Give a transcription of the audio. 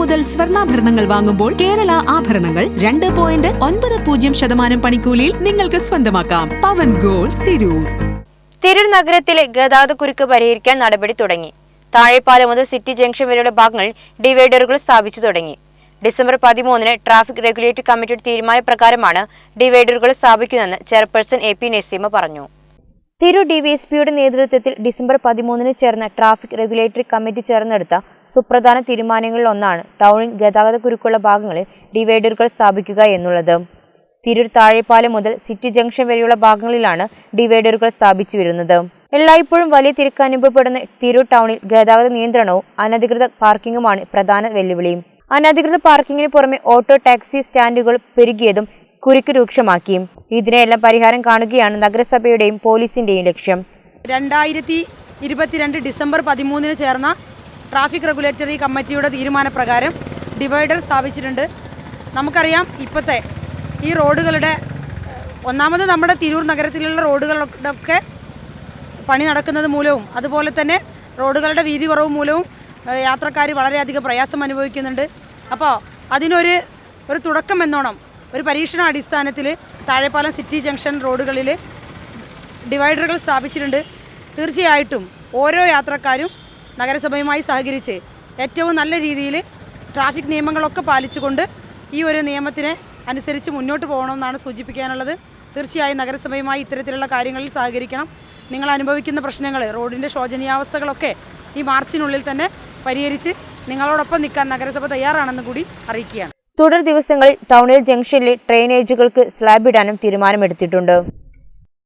മുതൽ സ്വർണാഭരണങ്ങൾ വാങ്ങുമ്പോൾ കേരള ആഭരണങ്ങൾ രണ്ട് പോയിന്റ് ഒൻപത് പൂജ്യം ശതമാനം പണിക്കൂലിയിൽ നിങ്ങൾക്ക് സ്വന്തമാക്കാം. പവൻ ഗോൾഡ് തിരൂർ. തിരൂർ നഗരത്തിലെ ഗതാഗതക്കുരുക്ക് പരിഹരിക്കാൻ നടപടി തുടങ്ങി. താഴെപ്പാലം മുതൽ സിറ്റി ജംഗ്ഷൻ വരെയുള്ള ഭാഗങ്ങളിൽ ഡിവൈഡറുകൾ സ്ഥാപിച്ചു തുടങ്ങി. ഡിസംബർ പതിമൂന്നിന് ട്രാഫിക് റെഗുലേറ്ററി കമ്മിറ്റിയുടെ തീരുമാനപ്രകാരമാണ് ഡിവൈഡറുകൾ സ്ഥാപിക്കുന്നതെന്ന് ചെയർപേഴ്സൺ എ പി നസീമ പറഞ്ഞു. തിരു ഡിവിഎസ്പിയുടെ നേതൃത്വത്തിൽ ഡിസംബർ പതിമൂന്നിന് ചേർന്ന ട്രാഫിക് റെഗുലേറ്ററി കമ്മിറ്റി ചേർന്നെടുത്ത സുപ്രധാന തീരുമാനങ്ങളിൽ ഒന്നാണ് ടൗണിൽ ഗതാഗതക്കുരുക്കുള്ള ഭാഗങ്ങളിൽ ഡിവൈഡറുകൾ സ്ഥാപിക്കുക എന്നുള്ളത്. തിരൂർ താഴെപ്പാലം മുതൽ സിറ്റി ജംഗ്ഷൻ വരെയുള്ള ഭാഗങ്ങളിലാണ് ഡിവൈഡറുകൾ സ്ഥാപിച്ചു വരുന്നത്. എല്ലായ്പ്പോഴും വലിയ തിരക്ക് അനുഭവപ്പെടുന്ന തിരൂർ ടൗണിൽ ഗതാഗത നിയന്ത്രണവും അനധികൃത പാർക്കിംഗുമാണ് പ്രധാന വെല്ലുവിളിയും അനധികൃത പാർക്കിങ്ങിന് പുറമെ ഓട്ടോ ടാക്സി സ്റ്റാൻഡുകൾ പെരുകിയതും കുരുക്ക് രൂക്ഷമാക്കിയും ഇതിനെല്ലാം പരിഹാരം കാണുകയാണ് നഗരസഭയുടെയും പോലീസിന്റെയും ലക്ഷ്യം. രണ്ടായിരത്തി ഇരുപത്തിരണ്ട് ഡിസംബർ പതിമൂന്നിന് ചേർന്ന ട്രാഫിക് റെഗുലേറ്ററി കമ്മിറ്റിയുടെ തീരുമാനപ്രകാരം ഡിവൈഡർ സ്ഥാപിച്ചിട്ടുണ്ട്. നമുക്കറിയാം ഇപ്പോഴത്തെ ഈ റോഡുകളുടെ ഒന്നാമത് നമ്മുടെ തിരൂർ നഗരത്തിലുള്ള റോഡുകളൊക്കെ പണി നടക്കുന്നത് മൂലവും അതുപോലെ തന്നെ റോഡുകളുടെ വീതി കുറവ് മൂലവും യാത്രക്കാർ വളരെയധികം പ്രയാസം അനുഭവിക്കുന്നുണ്ട്. അപ്പോൾ അതിനൊരു ഒരു തുടക്കം എന്നോണം ഒരു പരീക്ഷണ അടിസ്ഥാനത്തിൽ താഴെപ്പാലം സിറ്റി ജംഗ്ഷൻ റോഡുകളിൽ ഡിവൈഡറുകൾ സ്ഥാപിച്ചിട്ടുണ്ട്. തീർച്ചയായിട്ടും ഓരോ യാത്രക്കാരും നഗരസഭയുമായി സഹകരിച്ച് ഏറ്റവും നല്ല രീതിയിൽ ട്രാഫിക് നിയമങ്ങളൊക്കെ പാലിച്ചുകൊണ്ട് ഈ ഒരു നിയമത്തിനെ അനുസരിച്ച് മുന്നോട്ട് പോകണമെന്നാണ് സൂചിപ്പിക്കാനുള്ളത്. തീർച്ചയായും നഗരസഭയുമായി ഇത്തരത്തിലുള്ള കാര്യങ്ങളിൽ സഹകരിക്കണം. നിങ്ങൾ അനുഭവിക്കുന്ന പ്രശ്നങ്ങൾ റോഡിന്റെ ശോചനീയാവസ്ഥകളൊക്കെ ഈ മാർച്ചിനുള്ളിൽ തന്നെ പരിഹരിച്ച് നിങ്ങളോടൊപ്പം നിൽക്കാൻ നഗരസഭ തയ്യാറാണെന്ന് കൂടി അറിയിക്കുകയാണ്. തുടർ ദിവസങ്ങളിൽ ടൗണിൽ ജംഗ്ഷനിലെ ഡ്രെയിനേജുകൾക്ക് സ്ലാബ് ഇടാനും തീരുമാനമെടുത്തിട്ടുണ്ട്.